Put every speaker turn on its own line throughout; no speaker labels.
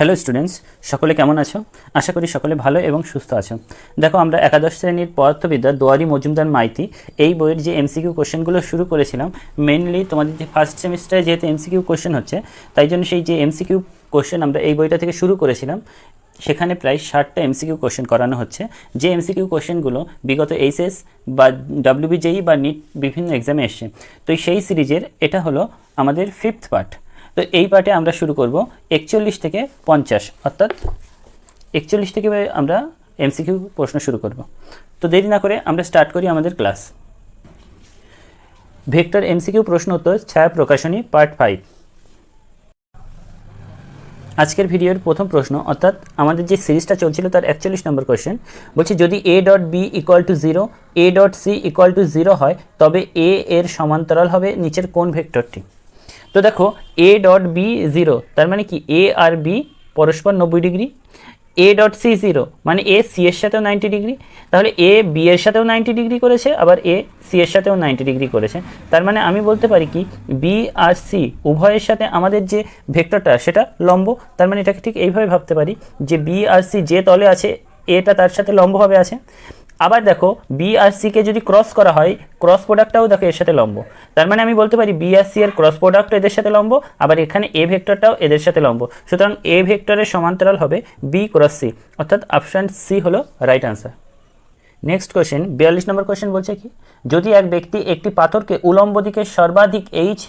Hello students সকলে কেমন আছো? আশা করি সকলে ভালো এবং সুস্থ আছো। দেখো, আমরা একাদশ শ্রেণির পদার্থবিদ্যা দোয়ারি মজুমদার মাইতি এই বইয়ের যে এমসিকিউ কোশ্চেনগুলো শুরু করেছিলাম মেনলি তোমাদের যে ফার্স্ট সেমিস্টারে যেহেতু এমসিকিউ কোশ্চেন হচ্ছে, তাই জন্য সেই যে এমসিকিউ কোশ্চেন আমরা এই বইটা থেকে শুরু করেছিলাম, সেখানে প্রায় ষাটটা এমসিকিউ কোশ্চেন করানো হচ্ছে। যে এমসিকিউ কোশ্চেনগুলো বিগত এইচএস বা ডাব্লিউবিজেই বা নিট বিভিন্ন এক্সামে এসছে। তো সেই সিরিজের এটা হলো আমাদের ফিফথ পার্ট তো এই পার্টে আমরা শুরু করব একচল্লিশ থেকে পঞ্চাশ, অর্থাৎ একচল্লিশ থেকে আমরা এমসিকিউ প্রশ্ন শুরু করব। তো দেরি না করে আমরা স্টার্ট করি আমাদের ক্লাস ভেক্টর এমসিকিউ প্রশ্ন উত্তর ছায়া প্রকাশনী পার্ট ফাইভ আজকের ভিডিওর প্রথম প্রশ্ন, অর্থাৎ আমাদের যে সিরিজটা চলছিল তার একচল্লিশ নম্বর কোয়েশ্চেন বলছি যদি A dot B equal to zero A dot C equal to zero হয়, তবে এ এর সমান্তরাল হবে নিচের কোন ভেক্টরটি? তো দেখো এ ডট বি জিরো তার মানে কি এ আর বি পরস্পর নব্বই degree? A dot C zero মানে এ সি এর সাথেও নাইনটি ডিগ্রি। তাহলে এ বি এর সাথেও নাইনটি ডিগ্রি করেছে, আবার এ সি এর সাথেও নাইনটি ডিগ্রি করেছে। তার মানে আমি বলতে পারি কি বি আর সি উভয়ের সাথে আমাদের যে ভেক্টরটা, সেটা লম্ব। তার মানে এটাকে ঠিক এইভাবে ভাবতে পারি যে বি আর সি যে তলে আছে এটা তার সাথে লম্বভাবে আছে। আবার দেখো বি আর সিকে যদি ক্রস করা হয় ক্রস প্রোডাক্টটাও দেখো এর সাথে লম্ব। তার মানে আমি বলতে পারি বি আর সি এর ক্রস প্রোডাক্ট এদের সাথে লম্ব, আবার এখানে এ ভেক্টরটাও এদের সাথে লম্ব। সুতরাং এ ভেক্টরের সমান্তরাল হবে বি ক্রস সি অর্থাৎ অপশান সি হলো রাইট আনসার নেক্সট কোয়েশ্চেন বিয়াল্লিশ নম্বর কোয়েশ্চেন বলছে কি? যদি এক ব্যক্তি একটি পাথরকে উলম্ব দিকে সর্বাধিক এইচ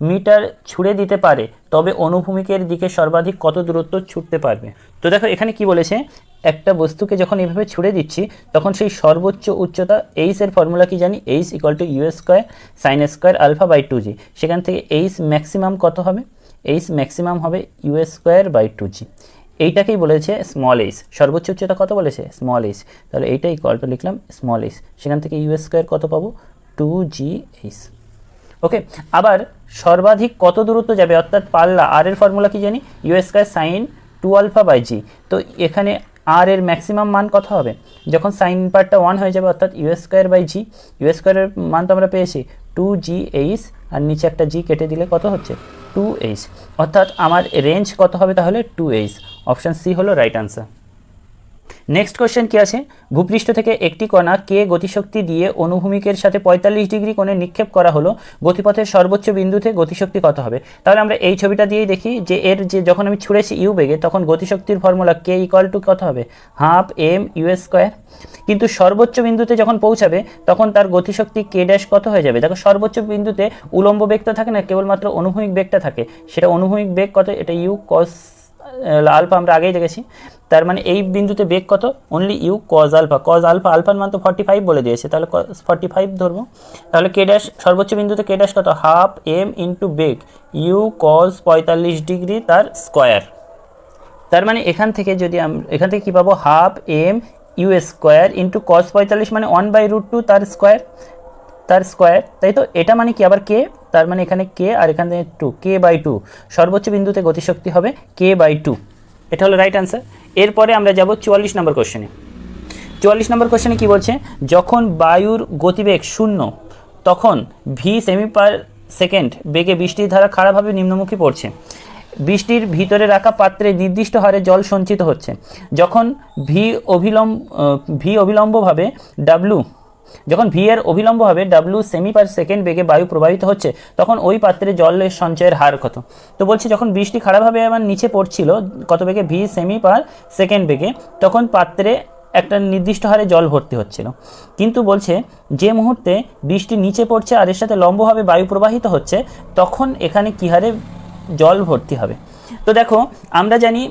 মিটার ছুড়ে দিতে পারে, তবে অনুভূমিকের দিকে সর্বাধিক কত দূরত্ব ছুটতে পারবে? তো দেখো, এখানে কি বলেছে? একটা বস্তুকে যখন এভাবে ছুড়ে দিচ্ছি, তখন সেই সর্বোচ্চ উচ্চতা এইচ ফর্মুলা কি জানি? H equal to U square sine square alpha by two G সেখান থেকে এইচ ম্যাক্সিমাম কত হবে? এইচ ম্যাক্সিমাম হবে U square by two G এইটাকেই বলেছে স্মল এইচ সর্বোচ্চ উচ্চতা কত বলেছে? স্মল এইচ তাহলে এইটা ইকুয়াল টু লিখলাম স্মল এইচ সেখান থেকে ইউ স্কোয়ার কত পাবো? টু জি এইচ ওকে আবার সর্বাধিক কত দূরত্ব যাবে? অর্থাৎ পাল্লা আর এর ফর্মুলা কি জানি? U square sine two alpha by G তো এখানে আর এর ম্যাক্সিমাম মান কত হবে? যখন সাইন পার্টটা ওয়ান হয়ে যাবে, অর্থাৎ U square by G U স্কোয়ারের মান তো আমরা পেয়েছি টু জি এইচ আর নিচে একটা জি কেটে দিলে কত হচ্ছে? টু এইচ অর্থাৎ আমার রেঞ্জ কত হবে তাহলে টু এইচ অপশান সি হলো রাইট আনসার নেক্সট কোয়েশ্চেন কি আছে? ভূপৃষ্ঠ থেকে একটি কণা কে গতিশক্তি দিয়ে অনুভূমিকের সাথে পঁয়তাল্লিশ ডিগ্রি কোণে নিক্ষেপ করা হলো। গতিপথের সর্বোচ্চ বিন্দুতে গতিশক্তি কত হবে? তাহলে আমরা এই ছবিটা দিয়েই দেখি যে এর যে যখন আমি ছুঁড়েছি ইউ বেগে, তখন গতিশক্তির ফর্মুলা কে ইকুয়াল টু কত হবে? হাফ এম ইউ স্কোয়ার কিন্তু সর্বোচ্চ বিন্দুতে যখন পৌঁছাবে, তখন তার গতিশক্তি কে ড্যাশ কত হয়ে যাবে? দেখো, সর্বোচ্চ বিন্দুতে উলম্ব বেগটা থাকে না, কেবলমাত্র অনুভূমিক বেগটা থাকে। সেটা অনুভূমিক বেগ কত? এটা ইউ কস আলফা আমরা আগেই দেখেছি। তার মানে এই বিন্দুতে বেগ কত? Only U cos alpha cos alpha আলফার মান তো ফর্টি ফাইভ বলে দিয়েছে। তাহলে ফর্টি ফাইভ ধরবো। তাহলে কে ড্যাশ সর্বোচ্চ বিন্দুতে কে ড্যাশ কত? হাফ এম ইন্টু বেগ ইউ কজ পঁয়তাল্লিশ ডিগ্রি তার স্কোয়ার তার মানে এখান থেকে যদি আমরা এখান থেকে কী পাবো? Half M U square into cos পঁয়তাল্লিশ মানে ওয়ান বাই রুট টু তার স্কোয়ার তার স্কোয়ার তাই তো? এটা মানে কি আবার কে তার মানে এখানে কে আর এখানে টু কে বাই টু সর্বোচ্চ বিন্দুতে গতিশক্তি হবে কে বাই টু এটা হলো রাইট আনসার এরপরে আমরা যাব চুয়াল্লিশ নম্বর কোশ্চেনে চুয়াল্লিশ নম্বর কোশ্চেনে কি বলছে? যখন বায়ুর গতিবেগ শূন্য, তখন ভি সেমি পার সেকেন্ড বেগে বৃষ্টির ধারা খারাপভাবে নিম্নমুখী পড়ছে। বৃষ্টির ভিতরে রাখা পাত্রে নির্দিষ্ট হারে জল সঞ্চিত হচ্ছে। যখন ভি অভিলম্ব ভি অবিলম্বভাবে ডাব্লু যখন ভি এর অবিলম্ব হবে ডাব্লু সেমি পার সেকেন্ড বেগে বায়ু প্রবাহিত হচ্ছে, তখন ওই পাত্রে জলের সঞ্চয়ের হার কত? তো বলছি যখন বৃষ্টি খারাপভাবে আমার নিচে পড়ছিল, কত বেগে? ভি সেমি পার সেকেন্ড বেগে, তখন পাত্রে একটা নির্দিষ্ট হারে জল ভর্তি হচ্ছিল। কিন্তু বলছে, যে মুহূর্তে বৃষ্টি নিচে পড়ছে আর এর সাথে লম্বভাবে বায়ু প্রবাহিত হচ্ছে, তখন এখানে কী হারে জল ভর্তি হবে? তো দেখো, আমরা জানি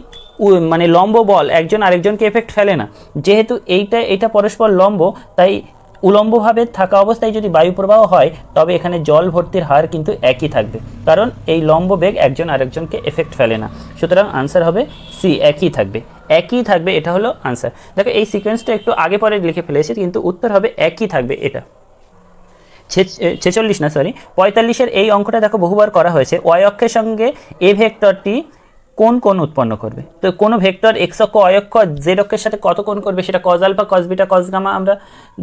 মানে লম্ব বল, একজন আরেকজনকে এফেক্ট ফেলে না। যেহেতু এইটা এটা পরস্পর লম্ব, তাই উলম্বভাবে থাকা অবস্থায় যদি বায়ু প্রবাহ হয়, তবে এখানে জল ভর্তির হার কিন্তু একই থাকবে। কারণ এই লম্ব বেগ একজন আরেকজনকে এফেক্ট ফেলে না। সুতরাং আনসার হবে সি একই থাকবে। একই থাকবে, এটা হলো আনসার দেখো, এই সিকোয়েন্সটা একটু আগে পরে লিখে ফেলেছি, কিন্তু উত্তর হবে একই থাকবে এটা। ছেচল্লিশ না সরি পঁয়তাল্লিশের এই অঙ্কটা দেখো বহুবার করা হয়েছে। ওয়াই অক্ষের সঙ্গে এ ভেক্টরটি কোন কোন উৎপন্ন করবে? তো কোনো ভেক্টর এক্স অক্ষ অয় অক্ষ জেড অক্ষের সাথে কত কোণ করবে? সেটা cos alpha cos beta cos gamma আমরা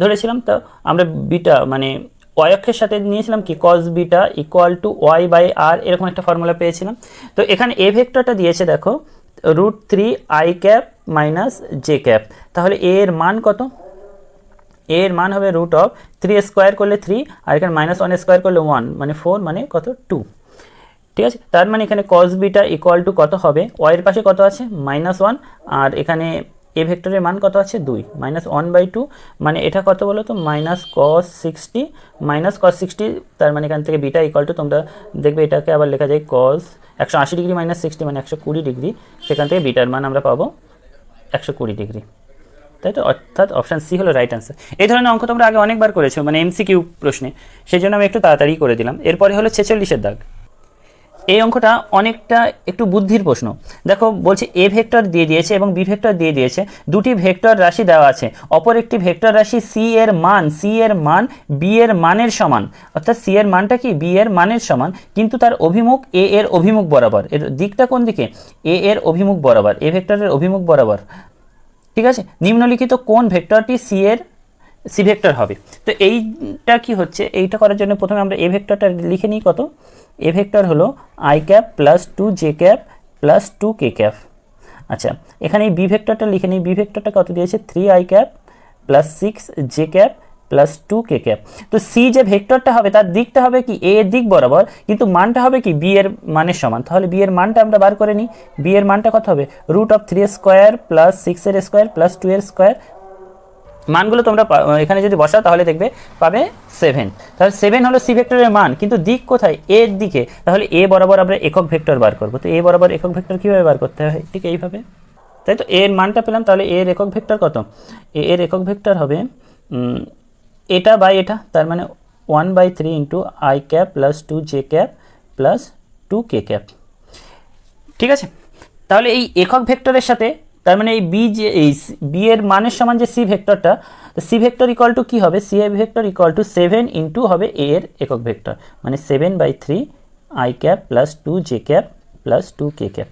ধরেছিলাম। তো আমরা বিটা মানে ওয়াই অক্ষের সাথে নিয়েছিলাম কি? Cos beta equal to Y by R এরকম একটা ফর্মুলা পেয়েছিলাম। তো এখানে এ ভেক্টরটা দিয়েছে দেখো root three I cap minus J cap তাহলে এর মান কত? এর মান হবে রুট অফ থ্রি স্কোয়ার করলে থ্রি আর এখানে মাইনাস ওয়ান স্কোয়ার করলে ওয়ান মানে ফোর মানে কত? টু ঠিক আছে? তার মানে এখানে কস বিটা ইকুয়াল টু কত হবে? ওয়াইয়ের পাশে কত আছে? মাইনাস ওয়ান আর এখানে এ ভেক্টরের মান কত আছে? দুই। মাইনাস ওয়ান বাই টু মানে এটা কত বলো তো? Minus cos sixty minus cos sixty তার মানে এখান থেকে বিটা ইকুয়াল টু তোমরা দেখবে এটাকে আবার লেখা যায় কস একশো আশি ডিগ্রি মাইনাস সিক্সটি মানে একশো কুড়ি ডিগ্রি সেখান থেকে বিটার মান আমরা পাবো একশো কুড়ি ডিগ্রি তাই তো? অর্থাৎ অপশান সি হলো রাইট অ্যান্সার এই ধরনের অঙ্ক তোমরা আগে অনেকবার করেছ মানে এমসিকিউ প্রশ্নে। সেই জন্য আমি একটু তাড়াতাড়ি করে দিলাম। এরপরে হলো ছেচল্লিশের দাগ। এই অঙ্কটা অনেকটা একটু বুদ্ধির প্রশ্ন। দেখো, বলছে এ ভেক্টর দিয়ে দিয়েছে এবং বি ভেক্টর দিয়ে দিয়েছে। দুটি ভেক্টর রাশি দেওয়া আছে। অপর একটি ভেক্টর রাশি সি এর মান, সি এর মান, বি এর মানের সমান। অর্থাৎ সি এর মানটা কি? বি এর মানের সমান। কিন্তু তার অভিমুখ এ এর অভিমুখ বরাবর। এর দিকটা কোন দিকে? এ এর অভিমুখ বরাবর। এ ভেক্টরের অভিমুখ বরাবর। ঠিক আছে? নিম্নলিখিত কোন ভেক্টরটি সি এর সি ভেক্টর হবে। তো এইটা কি হচ্ছে? এইটা করার জন্য প্রথমে আমরা এ ভেক্টরটা লিখে নিই কত? এ ভেক্টর হলো I cap plus two J cap plus two K cap আচ্ছা এখানে এই বি ভেক্টরটা লিখে নিই। বি ভেক্টরটা কত দিয়েছে? Three I cap plus six J cap plus two K cap তো সি যে ভেক্টরটা হবে, তার দিকটা হবে কি? এ দিক বরাবর, কিন্তু মানটা হবে কি? বি এর মানের সমান। তাহলে বি এর মানটা আমরা বার করে নিই। বি এর মানটা কত হবে? Root of three square plus six এর স্কোয়ার প্লাস টু এর স্কোয়ার মানগুলো তোমরা এখানে যদি বসাও, তাহলে দেখবে পাবে সেভেন তাহলে সেভেন হলো সি ভেক্টরের মান, কিন্তু দিক কোথায়? এর দিকে। তাহলে এ বরাবর আমরা একক ভেক্টর বার করব। তো এ বরাবর একক ভেক্টর কীভাবে বার করতে হয়? ঠিক এইভাবে। তাই তো? এর মানটা পেলাম, তাহলে এর একক ভেক্টর কত? এর একক ভেক্টর হবে এটা বাই এটা, তার মানে one by three into I cap plus two J cap plus two K cap ঠিক আছে? তাহলে এই একক ভেক্টরের সাথে তার মানে এই বি যে, এই বি এর মানের সমান যে সি ভেক্টরটা সি ভেক্টর ইকুয়াল টু কী হবে? C A vector equal to seven into হবে এ এর একক ভেক্টর মানে seven by three I cap plus two J cap plus two K cap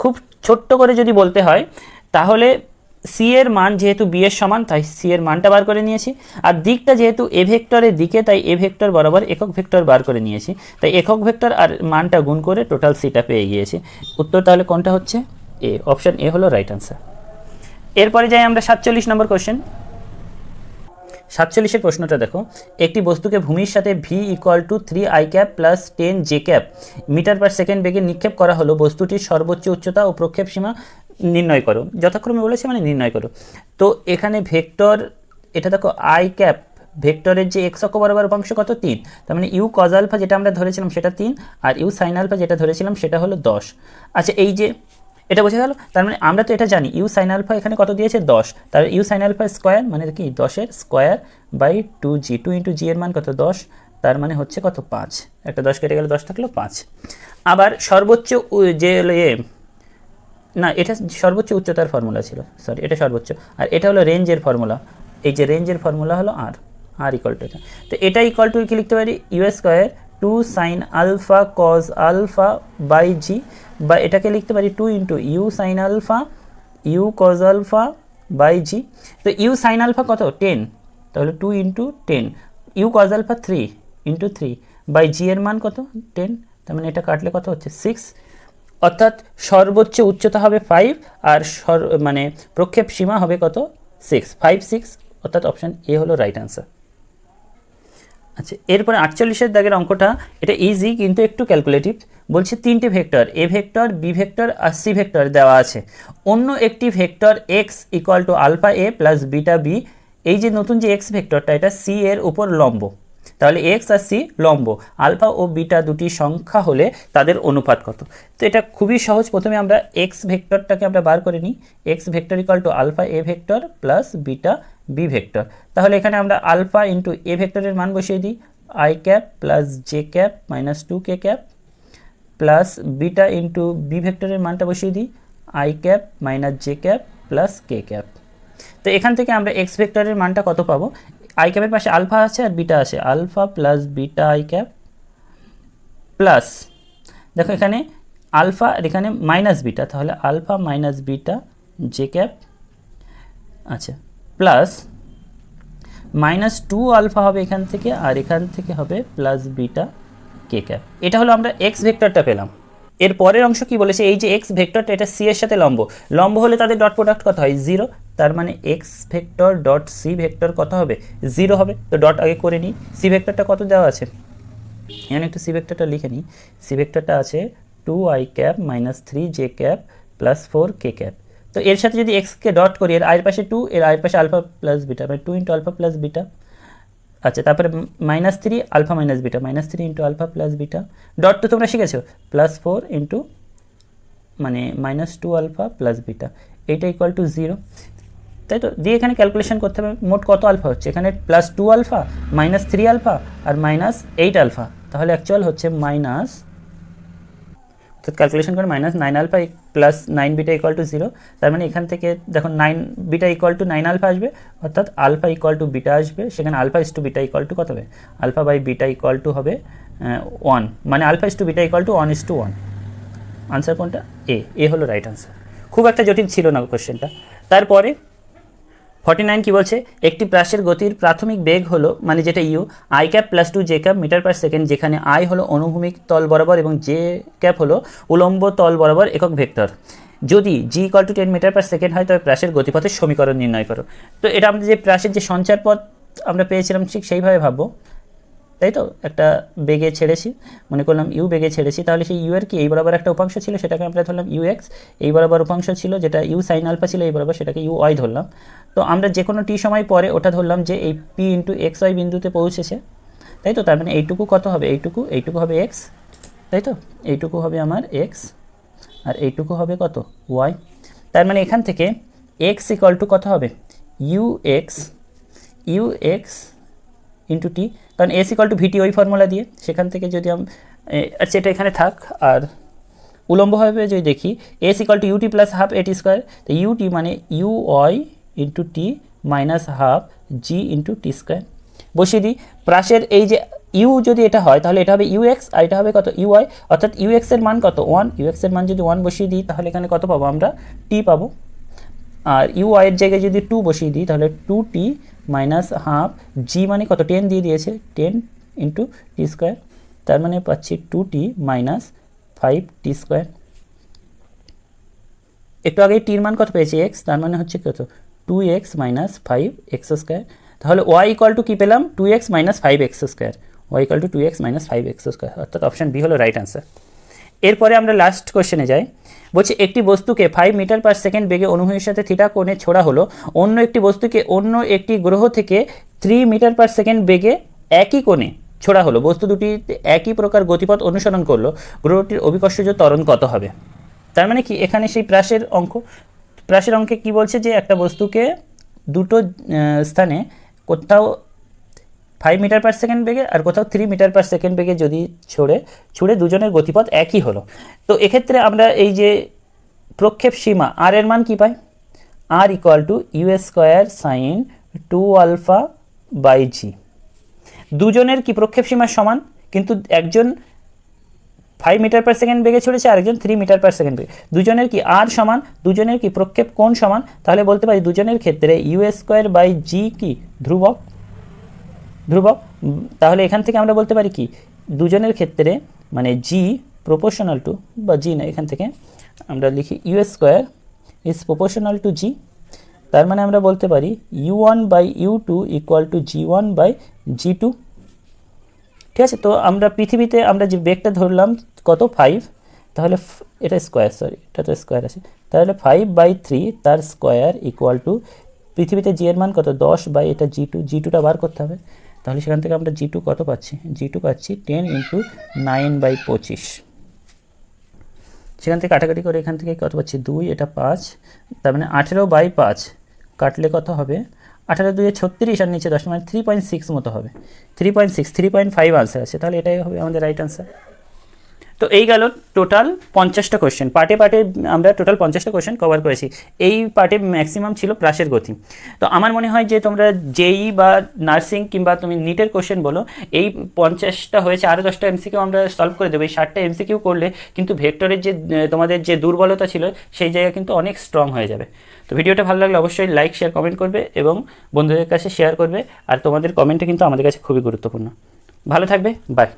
খুব ছোট্ট করে যদি বলতে হয়, তাহলে সি এর মান যেহেতু বি এর সমান, তাই সি এর মানটা বার করে নিয়েছি। আর দিকটা যেহেতু এ ভেক্টরের দিকে, তাই এ ভেক্টর বরাবর একক ভেক্টর বার করে নিয়েছি। তাই একক ভেক্টর আর মানটা গুণ করে টোটাল সিটা পেয়ে গিয়েছি। উত্তর তাহলে কোনটা হচ্ছে? এ অপশন এ হলো রাইট আনসার এরপরে যাই আমরা সাতচল্লিশ নম্বর কোশ্চেন সাতচল্লিশের প্রশ্নটা দেখো। একটি বস্তুকে ভূমির সাথে V equal to three I cap plus ten J cap metre per second বেগে নিক্ষেপ করা হলো বস্তুটির সর্বোচ্চ উচ্চতা ও প্রক্ষেপ সীমা নির্ণয় করো। যথাক্রমে বলেছে মানে নির্ণয় করো। তো এখানে ভেক্টর, এটা দেখো আই ক্যাপ ভেক্টরের যে এক্স অক্ষ বরাবর উপাংশ কত? তিন। তার মানে ইউ কজ আলফা যেটা আমরা ধরেছিলাম সেটা তিন, আর ইউ সাইন আলফা যেটা ধরেছিলাম সেটা হলো দশ। আচ্ছা এই যে এটা বোঝা গেল। তার মানে আমরা তো এটা জানি। ইউ সাইন আলফা এখানে কত দিয়েছে? দশ। তার ইউ সাইন আলফা স্কোয়ার মানে কি? দশের square by two G two into G এর মান কত? দশ। তার মানে হচ্ছে কত? পাঁচ। একটা দশ কেটে গেলে দশ থাকল পাঁচ। আবার সর্বোচ্চ যে না, এটা সর্বোচ্চ উচ্চতার ফর্মুলা ছিল। সরি এটা সর্বোচ্চ। আর এটা হলো রেঞ্জের ফর্মুলা এই যে রেঞ্জের ফর্মুলা হলো আর আর ইকুয়াল টু তো এটা ইকুয়াল টু কি লিখতে পারি? U square two sine alpha cos alpha by G বা এটাকে লিখতে পারি two into U sine alpha U cos alpha by G তো ইউ সাইন আলফা কত? টেন তাহলে two into ten U cos alpha three into three by G এর মান কত? টেন তার মানে এটা কাটলে কত হচ্ছে? সিক্স অর্থাৎ সর্বোচ্চ উচ্চতা হবে ফাইভ আর সর মানে প্রক্ষেপ সীমা হবে কত? সিক্স ফাইভ সিক্স অর্থাৎ অপশান এ হলো রাইট অ্যান্সার আচ্ছা এরপরে আটচল্লিশের দাগের অঙ্কটা, এটা ইজি কিন্তু একটু ক্যালকুলেটিভ বলছে তিনটে vector, A vector, B vector R C vector দেওয়া আছে। অন্য একটি vector X equal to alpha A plus beta B এই যে নতুন যে এক্স ভেক্টরটা, এটা সি এর উপর লম্ব। তাহলে এক্স আর সি লম্ব আলফা ও বিটা দুটি সংখ্যা হলে তাদের অনুপাত কত? তো এটা খুবই সহজ, প্রথমে আমরা এক্স ভেক্টরটাকে আমরা বার করে নিই। X vector equal to alpha A vector plus beta B vector. তাহলে এখানে আমরা আলফা ইন্টু এ ভেক্টরের মান বসিয়ে দিই। I cap plus J cap minus two K cap plus beta into B ভেক্টরের মানটা বসিয়ে দিই। I cap minus J cap plus K cap. তো এখান থেকে আমরা এক্স ভেক্টরের মানটা কত পাবো? আই ক্যাপের পাশে আলফা আছে আর বিটা আছে। Alpha plus beta I cap plus দেখো এখানে আলফা আর এখানে মাইনাস বিটা তাহলে alpha minus beta J cap আচ্ছা। প্লাস মাইনাস টু আলফা হবে এখান থেকে আর এখান থেকে হবে প্লাস বিটা কে ক্যাপ এটা হলো আমরা এক্স ভেক্টরটা পেলাম। এর পরের অংশ কি বলেছে? এই যে এক্স ভেক্টরটা এটা সি এর সাথে লম্ব। লম্ব হলে তাদের ডট প্রোডাক্ট কত হয়? জিরো তার মানে X vector dot C vector কত হবে? জিরো হবে। তো ডট আগে করে নিই। সি ভেক্টরটা কত দেওয়া আছে? এখানে একটু সি ভেক্টরটা লিখে নিই। সি ভেক্টরটা আছে two I cap minus three J cap plus four K cap তো এর সাথে যদি এক্সকে ডট করি, এর আয়ের পাশে টু এর আয়ের পাশে আলফা প্লাস বিটা মানে two into alpha plus beta আচ্ছা তারপরে minus three alpha minus beta minus three into alpha plus beta dot তো তোমরা শিখেছো? প্লাস ফোর ইন্টু মানে minus two alpha plus beta এইটা ইকুয়াল টু জিরো তাই তো? দিয়ে এখানে ক্যালকুলেশন করতে হবে মোট কত আলফা হচ্ছে। এখানে plus two alpha minus three alpha আর মাইনাস এইট আলফা তাহলে অ্যাকচুয়াল হচ্ছে মাইনাস অর্থাৎ ক্যালকুলেশন করে minus nine alpha plus nine beta equal to zero তার মানে এখান থেকে দেখো nine beta equal to nine alpha আসবে, অর্থাৎ আলফা ইকুয়াল টু বিটা আসবে, সেখানে alpha is to beta equal to কত হবে? Alpha by beta equal to হবে ওয়ান মানে alpha is to beta equal to one is to one answer কোনটা? A এ হলো রাইট আনসার খুব একটা জটিল ছিল না কোশ্চেনটা তারপরে ফর্টি নাইন কী বলছে? একটি প্রাসের গতির প্রাথমিক বেগ হলো মানে যেটা U, I cap plus two J cap meter per second, যেখানে আই হলো অনুভূমিক তল বরাবর এবং জে ক্যাপ হলো উলম্ব তল বরাবর একক ভেক্টর। যদি G equal to ten meter per second হয়, তবে প্রাসের গতিপথের সমীকরণ নির্ণয় করো। তো এটা আমাদের যে প্রাসের যে সঞ্চার পথ আমরা পেয়েছিলাম, ঠিক সেইভাবে ভাববো। তাই তো একটা বেগে ছেড়েছি। মনে করলাম ইউ বেগে ছেড়েছি। তাহলে সেই ইউ এর কি এই বরাবর একটা উপাংশ ছিল? সেটাকে আমরা ধরলাম ইউ এক্স। এই বরাবর উপাংশ ছিল যেটা ইউ সাইন আলফা ছিল, এই বরাবর সেটাকে ইউ ওয়াই ধরলাম। তো আমরা যে কোনো টি সময় পরে ওটা ধরলাম যে এই পি ইন্টু এক্স ওয়াই বিন্দুতে পৌঁছেছে। তাই তো তার মানে এইটুকু কত হবে? এইটুকু এইটুকু হবে এক্স তাই তো এইটুকু হবে আমার এক্স আর এইটুকু হবে কত? ওয়াই তার মানে এখান থেকে এক্স ইকাল টু কত হবে? U X U X into T কারণ এস ইকাল টু ভিটি ওই ফর্মুলা দিয়ে, সেখান থেকে যদি আমি আচ্ছা এটা এখানে থাক, আর উলম্বভাবে যদি দেখি S equal to U T plus half A T square তো ইউটি মানে U Y into T minus half G into T square বসিয়ে দিই, প্রাসের এই যে ইউ যদি এটা হয়, তাহলে এটা হবে ইউ এক্স আর এটা হবে কত? ইউ ওয়াই অর্থাৎ ইউ এক্সের মান কত? ওয়ান ইউ এক্সের মান যদি ওয়ান বসিয়ে দিই, তাহলে এখানে কত পাবো আমরা? টি পাবো। আর ইউ ওয়াইয়ের জায়গায় যদি টু বসিয়ে দিই, তাহলে two T minus half G মানে কত? টেন দিয়ে দিয়েছে। টেন ইন্টু টি স্কোয়ার তার মানে পাচ্ছি two T minus five T square একটু আগে টির মান কত পেয়েছি? এক্স তার মানে হচ্ছে কত? Two X minus five X square তাহলে ওয়াই ইকুয়াল টু কী পেলাম? Two X minus five X square Y equal to two X minus five X square অর্থাৎ অপশান বি হলো রাইট আনসার এরপরে আমরা লাস্ট কোশ্চেনে যাই। বলছি, একটি বস্তুকে ফাইভ মিটার পার সেকেন্ড বেগে অনুভূমির সাথে থিটা কোণে ছোড়া হলো। অন্য একটি বস্তুকে অন্য একটি গ্রহ থেকে থ্রি মিটার পার সেকেন্ড বেগে একই কোণে ছোড়া হলো। বস্তু দুটি একই প্রকার গতিপথ অনুসরণ করল। গ্রহটির অভিকর্ষজ ত্বরণ কত হবে? তার মানে কি, এখানে সেই প্রাসের অঙ্ক। প্রাসের অঙ্কে কি বলছে যে, একটা বস্তুকে দুটো স্থানে কোথাও ফাইভ মিটার পার সেকেন্ড বেগে আর কোথাও থ্রি মিটার পার সেকেন্ড বেগে যদি ছড়ে, ছুড়ে দুজনের গতিপথ একই হলো। তো এক্ষেত্রে আমরা এই যে প্রক্ষেপ সীমা আর এর মান কি পাই? R equal to U square sine two alpha by G দুজনের কি প্রক্ষেপ সীমা সমান? কিন্তু একজন ফাইভ মিটার পার সেকেন্ড বেগে ছড়েছে, আরেকজন থ্রি মিটার পার সেকেন্ড বেগে। দুজনের কি আর সমান? দুজনের কি প্রক্ষেপ কোণ সমান? তাহলে বলতে পারি দুজনের ক্ষেত্রে ইউ স্কোয়ার বাই জি কি? ধ্রুবক। ধ্রুবক তাহলে এখান থেকে আমরা বলতে পারি কি? দুজনের ক্ষেত্রে মানে জি প্রপোর্শনাল টু বা জি না, এখান থেকে আমরা লিখি U square is proportional to G তার মানে আমরা বলতে পারি U one by U two equal to G one by G two ঠিক আছে, তো আমরা পৃথিবীতে আমরা যে বেগটা ধরলাম, কত? ফাইভ তাহলে এটা স্কোয়ার সরি এটা তো স্কোয়ার আছে। তাহলে ফাইভ বাই থ্রি তার স্কোয়ার ইকুয়াল টু পৃথিবীতে জি এর মান কত? দশ বাই এটা জি টু জি টুটা বার করতে হবে। তাহলে সেখান থেকে আমরা জি টু কত পাচ্ছি? জি টু পাচ্ছি টেন ইন্টু নাইন বাই পঁচিশ। সেখান থেকে কাটাকাটি করে এখান থেকে কত পাচ্ছি? দুই, এটা পাঁচ। তার মানে আঠেরো বাই পাঁচ। কাটলে কত হবে? আঠেরো দুই ছত্রিশ আর নিচে দশ মানে থ্রি পয়েন্ট সিক্স মতো হবে। Three point six three point five answer আছে। তাহলে এটাই হবে আমাদের রাইট আনসার তো এই গেল টোটাল পঞ্চাশটা কোয়েশ্চেন পার্টে পার্টে আমরা টোটাল পঞ্চাশটা কোশ্চেন কভার করেছি। এই পার্টে ম্যাক্সিমাম ছিল প্রাসের গতি। তো আমার মনে হয় যে তোমরা জেই বা নার্সিং কিংবা তুমি নিটের কোয়েশ্চেন বলো, এই পঞ্চাশটা হয়েছে আরও দশটা এমসিকিউ আমরা সলভ করে দেবো। এই ষাটটা এমসিকিউ করলে কিন্তু ভেক্টরের যে, তোমাদের যে দুর্বলতা ছিল, সেই জায়গা কিন্তু অনেক স্ট্রং হয়ে যাবে। তো ভিডিওটা ভালো লাগলে অবশ্যই লাইক শেয়ার কমেন্ট করবে এবং বন্ধুদের কাছে শেয়ার করবে। আর তোমাদের কমেন্টটা কিন্তু আমাদের কাছে খুবই গুরুত্বপূর্ণ। ভালো থাকবে বাই